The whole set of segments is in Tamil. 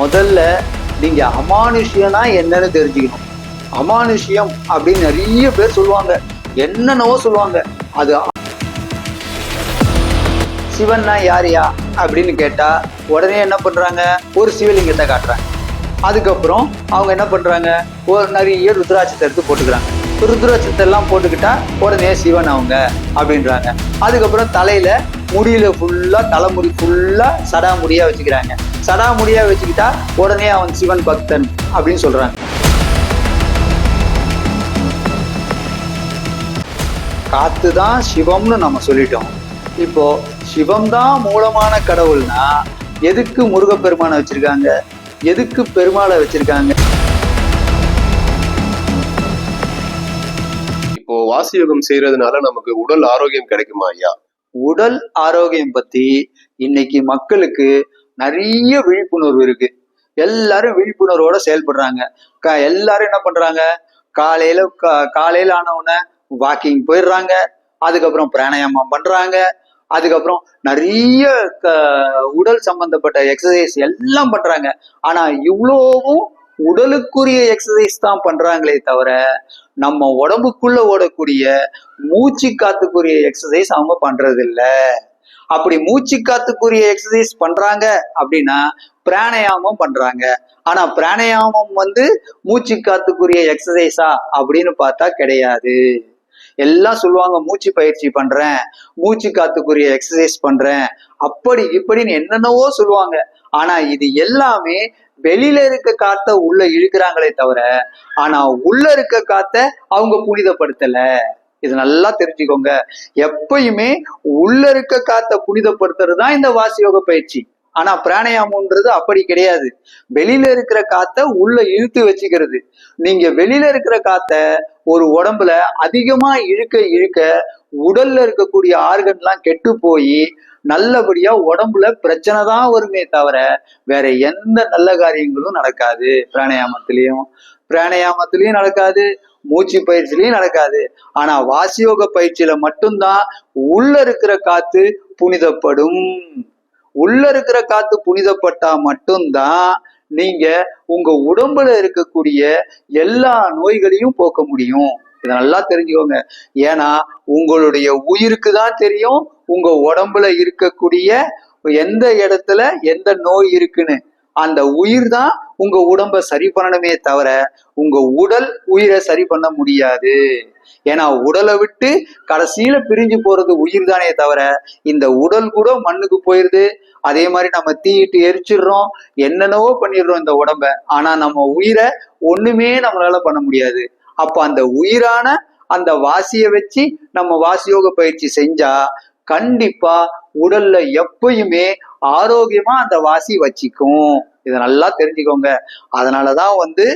முதல்ல நீங்க அமானுஷ்யம்னா என்னன்னு தெரிஞ்சுக்கணும். அமானுஷ்யம் அப்படின்னு நிறைய பேர் சொல்லுவாங்க. என்னென்னவோ சொல்லுவாங்க. அது சிவன்னா யாரியா அப்படின்னு கேட்டா உடனே என்ன பண்றாங்க? ஒரு சிவலிங்கத்தை காட்டுறாங்க. அதுக்கப்புறம் அவங்க என்ன பண்றாங்க? ஒரு நிறைய ருத்ராட்சத்தை எடுத்து போட்டுக்கிறாங்க. ருத்ராட்சத்தை எல்லாம் போட்டுக்கிட்டா உடனே சிவன் அவங்க அப்படின்றாங்க. அதுக்கப்புறம் தலையில முடியில ஃபுல்லா தலைமுடி ஃபுல்லா சடா முடியா வச்சுக்கிறாங்க. சடா முடியா வச்சுக்கிட்டா உடனே அவன் சிவன் பக்தன் அப்படின்னு சொல்றாங்க. காத்து தான் சிவம்னு நம்ம சொல்லிட்டோம். இப்போ சிவம் தான் மூலமான கடவுள்னா எதுக்கு முருகப்பெருமானை வச்சிருக்காங்க? எதுக்கு பெருமாளை வச்சிருக்காங்க? இப்போ வாசி யோகம் செய்யறதுனால நமக்கு உடல் ஆரோக்கியம் கிடைக்குமா ஐயா? உடல் ஆரோக்கியம் பத்தி இன்னைக்கு மக்களுக்கு நிறைய விழிப்புணர்வு இருக்கு. எல்லாரும் விழிப்புணர்வோட செயல்படுறாங்க. க- எல்லாரும் என்ன பண்றாங்க? காலையில காலையில ஆன உடனே வாக்கிங் போயிடுறாங்க. அதுக்கப்புறம் பிராணாயாமம் பண்றாங்க. அதுக்கப்புறம் நிறைய க- உடல் சம்பந்தப்பட்ட எக்ஸசைஸ் எல்லாம் பண்றாங்க. ஆனா இவ்வளோவும் உடலுக்குரிய எக்ஸசைஸ் தான் பண்றாங்களே தவிர நம்ம உடம்புக்குள்ள ஓடக்கூடிய மூச்சு காத்துக்குரிய எக்ஸசைஸ் அவங்க பண்றது இல்ல அப்படி மூச்சு காத்துக்குரிய எக்ஸசைஸ் பண்றாங்க அப்படின்னா பிராணாயாமம் பண்றாங்க. ஆனா பிராணாயாமம் வந்து மூச்சு காத்துக்குரிய எக்ஸசைஸா அப்படின்னு பார்த்தா கிடையாது. எல்லாம் சொல்லுவாங்க மூச்சு பயிற்சி பண்றேன் மூச்சு காத்துக்குரிய எக்ஸசைஸ் பண்றேன். அப்படி இப்படின்னு என்னென்னவோ சொல்லுவாங்க. ஆனா இது எல்லாமே வெளியில இருக்க காத்த உள்ள இழுக்கிறாங்களே தவிர ஆனா உள்ள இருக்க காத்த அவங்க புனிதப்படுத்தல. இது நல்லா தெரிஞ்சுக்கோங்க. எப்பயுமே உள்ள இருக்க காத்த புனிதப்படுத்துறது தான் இந்த வாசியோக பயிற்சி. ஆனா பிராணயாமம்ன்றது அப்படி கிடையாது. வெளியில இருக்கிற காத்த உள்ள இழுத்து வச்சுக்கிறது. நீங்க வெளியில இருக்கிற காத்த ஒரு உடம்புல அதிகமா இழுக்க இழுக்க உடல்ல இருக்கக்கூடிய ஆர்கன்லாம் கெட்டு போய் நல்லபடியா உடம்புல பிரச்சனை தான் வருமே தவிர வேற எந்த நல்ல காரியங்களும் நடக்காது. பிராணாயாமத்திலையும் பிராணாயாமத்திலையும் நடக்காது மூச்சு பயிற்சிலையும் நடக்காது. ஆனா வாசியோக பயிற்சியில மட்டும்தான் உள்ள இருக்கிற காத்து புனிதப்படும். உள்ள இருக்கிற காத்து புனிதப்பட்டா மட்டும்தான் நீங்க உங்க உடம்புல இருக்கக்கூடிய எல்லா நோய்களையும் போக்க முடியும். இதை நல்லா தெரிஞ்சுக்கோங்க. ஏன்னா உங்களுடைய உயிருக்கு தான் தெரியும் உங்க உடம்புல இருக்கக்கூடிய எந்த இடத்துல எந்த நோய் இருக்குன்னு அந்த உயிர் தான் உங்க உடம்ப சரி பண்ணணுமே தவிர உங்க உடல் உயிரை சரி பண்ண முடியாது. ஏன்னா உடலை விட்டு கடைசியில பிரிஞ்சு போறது உயிர் தானே தவிர இந்த உடல் கூட மண்ணுக்கு போயிருது. அதே மாதிரி நம்ம தீயிட்டு எரிச்சிடுறோம் என்னென்னவோ பண்ணிடுறோம் இந்த உடம்ப. ஆனா நம்ம உயிரை ஒண்ணுமே நம்மளால பண்ண முடியாது. அப்ப அந்த உயிரான அந்த வாசியை வச்சு நம்ம வாசியோக பயிற்சி செஞ்சா கண்டிப்பா உடல்ல எப்பயுமே ஆரோக்கியமா அந்த வாசி வச்சிக்கும். இதை நல்லா தெரிஞ்சுக்கோங்க. அதனாலதான் வந்து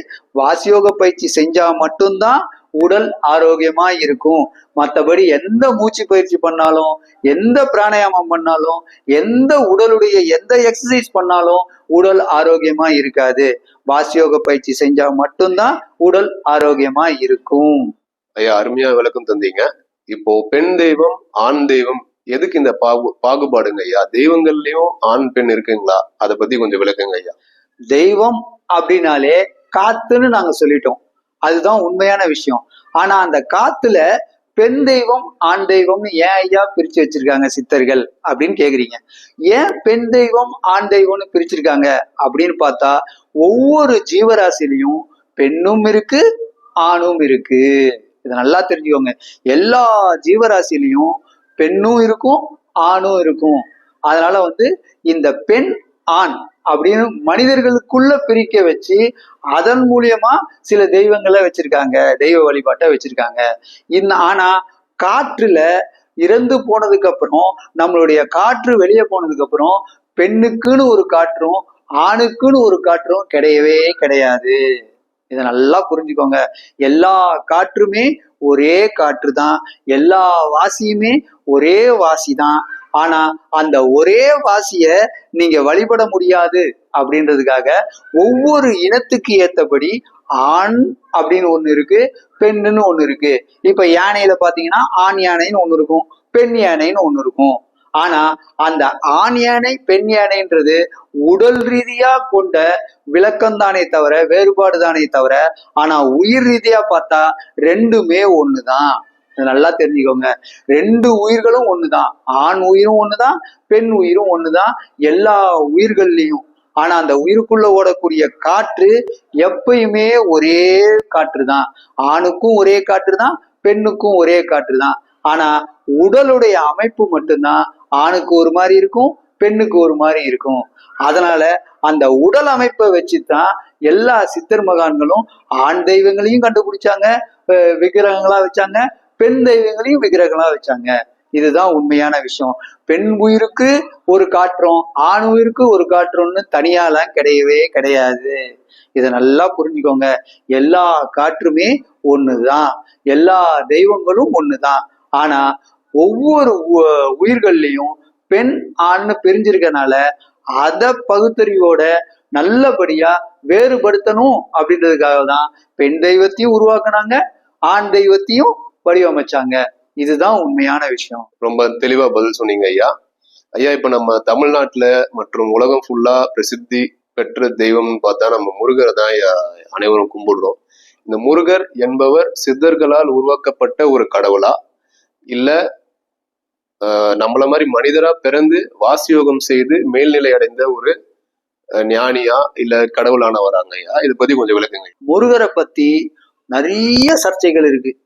வாசியோக பயிற்சி செஞ்சா மட்டும்தான் உடல் ஆரோக்கியமா இருக்கும். மற்றபடி எந்த மூச்சு பயிற்சி பண்ணாலும் எந்த பிராணாயாமம் பண்ணாலும் எந்த உடலுடைய எந்த எக்ஸசைஸ் பண்ணாலும் உடல் ஆரோக்கியமா இருக்காது. வாசியோக பயிற்சி செஞ்சா மட்டும்தான் உடல் ஆரோக்கியமா இருக்கும். ஐயா அருமையா விளக்கம் தந்தீங்க. இப்போ பெண் தெய்வம் ஆண் தெய்வம் எதுக்கு இந்த பாகு பாகுபாடுங்க ஐயா? தெய்வங்கள்லயும் ஆண் பெண் இருக்குங்களா? அதை பத்தி கொஞ்சம் விளக்குங்க ஐயா. தெய்வம் அப்படின்னாலே காத்துன்னு நாங்க சொல்லிட்டோம். அதுதான் உண்மையான விஷயம். ஆனா அந்த காத்துல பெண் தெய்வம் ஆண் தெய்வம்னு ஏன் ஐயா பிரிச்சு வச்சிருக்காங்க சித்தர்கள் அப்படின்னு கேக்குறீங்க. ஏன் பெண் தெய்வம் ஆண் தெய்வம்னு பிரிச்சிருக்காங்க அப்படின்னு பார்த்தா ஒவ்வொரு ஜீவராசிலையும் பெண்ணும் இருக்கு ஆணும் இருக்கு. இதை நல்லா தெரிஞ்சுக்கோங்க. எல்லா ஜீவராசிலையும் பெண்ணும் இருக்கும் ஆணும் இருக்கும். அதனால வந்து இந்த பெண் ஆண் அப்படின்னு மனிதர்களுக்குள்ள பிரிக்க வச்சு அதன் மூலியமா சில தெய்வங்களை வச்சிருக்காங்க தெய்வ வழிபாட்டை வச்சிருக்காங்க. இந்த ஆனா காற்றுல இறந்து போனதுக்கு அப்புறம் நம்மளுடைய காற்று வெளியே போனதுக்கு அப்புறம் பெண்ணுக்குன்னு ஒரு காற்றும் ஆணுக்குன்னு ஒரு காற்றும் கிடையவே கிடையாது. இதை நல்லா புரிஞ்சுக்கோங்க. எல்லா காற்றுமே ஒரே காற்று தான் எல்லா வாசியுமே ஒரே வாசி தான் ஆனா அந்த ஒரே வாசிய நீங்க வழிபட முடியாது அப்படின்றதுக்காக ஒவ்வொரு இனத்துக்கு ஏத்தபடி ஆண் அப்படின்னு ஒண்ணு இருக்கு பெண்ணுன்னு ஒண்ணு இருக்கு. இப்ப யானையில பாத்தீங்கன்னா ஆண் யானைன்னு ஒண்ணு இருக்கும் பெண் யானைன்னு ஒண்ணு இருக்கும். ஆனா அந்த ஆண் யானை பெண் யானைன்றது உடல் ரீதியா கொண்ட விளக்கம் தானே தவிர வேறுபாடு தானே தவிர ஆனா உயிர் ரீதியா பார்த்தா ரெண்டுமே ஒண்ணுதான். நல்லா தெரிஞ்சுக்கோங்க. ரெண்டு உயிர்களும் ஒண்ணுதான். ஆண் உயிரும் ஒண்ணுதான் பெண் உயிரும் ஒண்ணுதான் எல்லா உயிர்கள்லயும். ஆனா அந்த உயிருக்குள்ள ஓடக்கூடிய காற்று எப்பயுமே ஒரே காற்று தான் ஆணுக்கும் ஒரே காற்று தான் பெண்ணுக்கும் ஒரே காற்று தான் ஆனா உடலுடைய அமைப்பு மட்டும்தான் ஆணுக்கு ஒரு மாதிரி இருக்கும் பெண்ணுக்கு ஒரு மாதிரி இருக்கும். அதனால அந்த உடல் அமைப்பை வச்சுதான் எல்லா சித்தர் மகான்களும் ஆண் தெய்வங்களையும் கண்டுபிடிச்சாங்க விக்கிரகங்களா வச்சாங்க பெண் தெய்வங்களையும் விக்கிரகங்களா வச்சாங்க. இதுதான் உண்மையான விஷயம். பெண் உயிருக்கு ஒரு காற்றம் ஆண் உயிருக்கு ஒரு காற்றம்னு தனியாலாம் கிடையவே கிடையாது. இதை நல்லா புரிஞ்சுக்கோங்க. எல்லா காற்றுமே ஒண்ணுதான். எல்லா தெய்வங்களும் ஒண்ணுதான். ஆனா ஒவ்வொரு உ- உயிர்கள்லயும் பெண் ஆண்னு பிரிஞ்சிருக்கனால அத பகுத்தறிவோட நல்லபடியா வேறுபடுத்தணும் அப்படின்றதுக்காக தான் பெண் தெய்வத்தையும் உருவாக்குனாங்க ஆண் தெய்வத்தையும் வடிவமைச்சாங்க. இதுதான் உண்மையான விஷயம். ரொம்ப தெளிவா பதில் சொன்னீங்க ஐயா. ஐயா இப்ப நம்ம தமிழ்நாட்டுல மற்றும் உலகம் ஃபுல்லா பிரசித்தி பெற்ற தெய்வம்னு பார்த்தா நம்ம முருகரை தான் அனைவரும் கும்பிடுறோம். இந்த முருகர் என்பவர் சித்தர்களால் உருவாக்கப்பட்ட ஒரு கடவுளா? இல்ல நம்மள மாதிரி மனிதரா பிறந்து வாசியோகம் செய்து மேல்நிலை அடைந்த ஒரு ஞானியா இல்ல கடவுளானவராங்க ஐயா இதை பத்தி கொஞ்சம் விளக்குங்க. முருகரை பத்தி நிறைய சர்ச்சைகள் இருக்கு.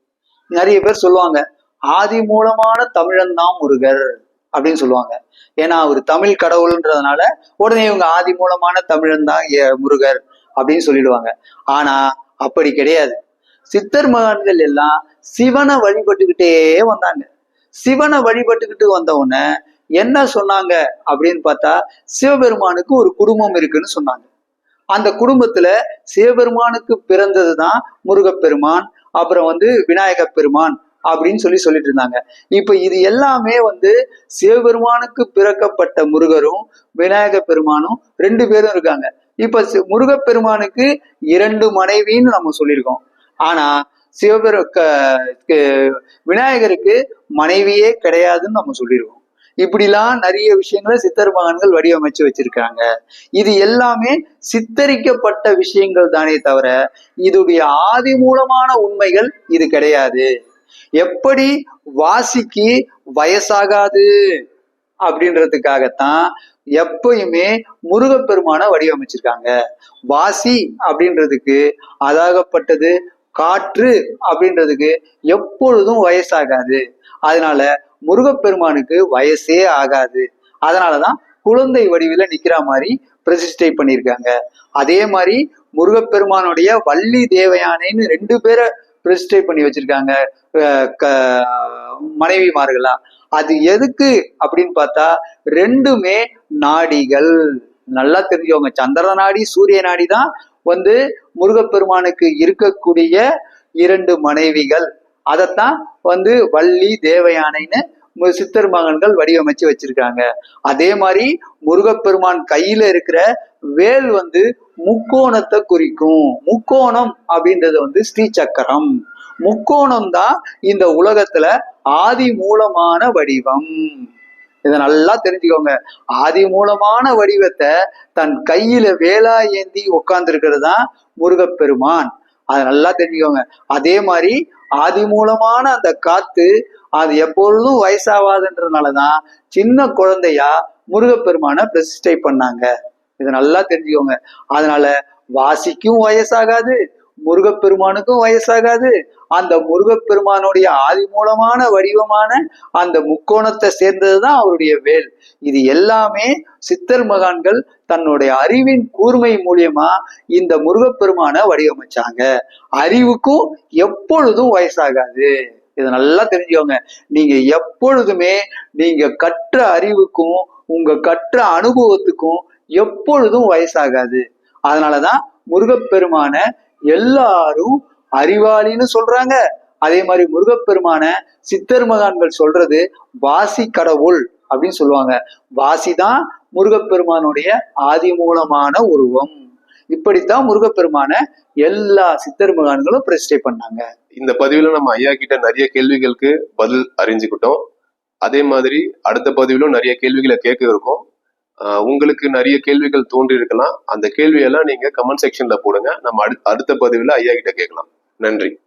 நிறைய பேர் சொல்லுவாங்க ஆதி மூலமான தமிழன் தான் முருகர் அப்படின்னு சொல்லுவாங்க. ஏன்னா அவர் தமிழ் கடவுள்ன்றதுனால உடனே இவங்க ஆதி மூலமான தமிழன் தான் ஏ- முருகர் அப்படின்னு சொல்லிடுவாங்க. ஆனா அப்படி கிடையாது. சித்தர் மகான்கள் எல்லாம் சிவனை வழிபட்டுக்கிட்டே வந்தாங்க. சிவனை வழிபட்டுக்கிட்டு வந்த உடனே என்ன சொன்னாங்க அப்படின்னு பார்த்தா சிவபெருமானுக்கு ஒரு குடும்பம் இருக்குன்னு சொன்னாங்க. அந்த குடும்பத்துல சிவபெருமானுக்கு பிறந்தது தான் முருகப்பெருமான் அப்புறம் வந்து விநாயக பெருமான் அப்படின்னு சொல்லி சொல்லிட்டு இருந்தாங்க. இப்ப இது எல்லாமே வந்து சிவபெருமானுக்கு பிறக்கப்பட்ட முருகரும் விநாயக பெருமானும் ரெண்டு பேரும் இருக்காங்க. இப்ப சி- முருகப்பெருமானுக்கு இரண்டு மனைவின்னு நம்ம சொல்லியிருக்கோம். ஆனா சிவபெரு க- விநாயகருக்கு மனைவியே கிடையாதுன்னு நம்ம சொல்லிடுவோம் இப்படிலாம் நிறைய விஷயங்களை சித்தர் மகான்கள் வடிவமைச்சு வச்சிருக்காங்க. இது எல்லாமே சித்தரிக்கப்பட்ட விஷயங்கள் தானே தவிர இதுடைய ஆதி மூலமான உண்மைகள் இது கிடையாது. எப்படி வாசிக்கு வயசாகாது அப்படின்றதுக்காகத்தான் எப்பயுமே முருகப்பெருமான வடிவமைச்சிருக்காங்க. வாசி அப்படின்றதுக்கு அதாகப்பட்டது காற்று அப்படின்றதுக்கு எப்பொழுதும் வயசாகாது. அதனால முருகப்பெருமானுக்கு வயசே ஆகாது. அதனாலதான் குழந்தை வடிவில நிக்கிற மாதிரி பிரதிஷ்டை பண்ணியிருக்காங்க. அதே மாதிரி முருகப்பெருமானுடைய வள்ளி தேவயானைன்னு ரெண்டு பேரை பிரதிஷ்டை பண்ணி வச்சிருக்காங்க க- மனைவிமார்களா. அது எதுக்கு அப்படின்னு பார்த்தா ரெண்டுமே நாடிகள். நல்லா தெரிஞ்சவங்க சந்திர நாடி சூரிய நாடி தான் வந்து முருகப்பெருமானுக்கு இருக்கக்கூடிய இரண்டு மனைவிகள். அதைத்தான் வந்து வள்ளி தேவயானைன்னு சித்தர் மகன்கள் வடிவமைச்சு வச்சிருக்காங்க. அதே மாதிரி முருகப்பெருமான் கையில இருக்கிற வேல் வந்து முக்கோணத்தை குறிக்கும். முக்கோணம் அப்படின்றது வந்து ஸ்ரீ சக்கரம். முக்கோணம் தான் இந்த உலகத்துல ஆதி மூலமான வடிவம். இதை நல்லா தெரிஞ்சுக்கோங்க. ஆதி மூலமான வடிவத்தை தன் கையில வேலா ஏந்தி உட்கார்ந்துருக்கிறது தான் முருகப்பெருமான். அதை நல்லா தெரிஞ்சுக்கோங்க. அதே மாதிரி ஆதி மூலமான அந்த காத்து அது எப்பொழுதும் வயசாவாதுன்றதுனாலதான் சின்ன குழந்தையா முருகப்பெருமான பிரதிஷ்டை பண்ணாங்க. இதை நல்லா தெரிஞ்சுக்கோங்க. அதனால வாசிக்கும் வயசாகாது முருகப்பெருமானுக்கும் வயசாகாது. அந்த முருகப்பெருமானுடைய ஆதி மூலமான வடிவமான அந்த முக்கோணத்தை சேர்ந்ததுதான் அவருடைய வேல். இது எல்லாமே சித்தர் மகான்கள் தன்னுடைய அறிவின் கூர்மை மூலியமா இந்த முருகப்பெருமான வடிவமைச்சாங்க. அறிவுக்கும் எப்பொழுதும் வயசாகாது. இதை நல்லா தெரிஞ்சுக்கோங்க. நீங்க எப்பொழுதுமே நீங்க கற்ற அறிவுக்கும் உங்க கற்ற அனுபவத்துக்கும் எப்பொழுதும் வயசாகாது. அதனாலதான் முருகப்பெருமான எல்லாரும் அறிவாளின்னு சொல்றாங்க. அதே மாதிரி முருகப்பெருமான சித்தர் மகான்கள் சொல்றது வாசி கடவுள் அப்படின்னு சொல்லுவாங்க. வாசி தான் முருகப்பெருமானுடைய ஆதி மூலமான உருவம். இப்படித்தான் முருகப்பெருமான எல்லா சித்தர் மகான்களும் பிரதிஷ்டை பண்ணாங்க. இந்த பதிவுல நம்ம ஐயா கிட்ட நிறைய கேள்விகளுக்கு பதில் அறிஞ்சுக்கிட்டோம். அதே மாதிரி அடுத்த பதிவிலும் நிறைய கேள்விகளை கேட்க இருக்கோம். உங்களுக்கு நிறைய கேள்விகள் தோன்றி இருக்கலாம் அந்த கேள்வியெல்லாம் நீங்க கமெண்ட் செக்ஷன்ல போடுங்க. நம்ம அடுத்த அடுத்த பதிவில் ஐயா கிட்ட கேட்கலாம். நன்றி.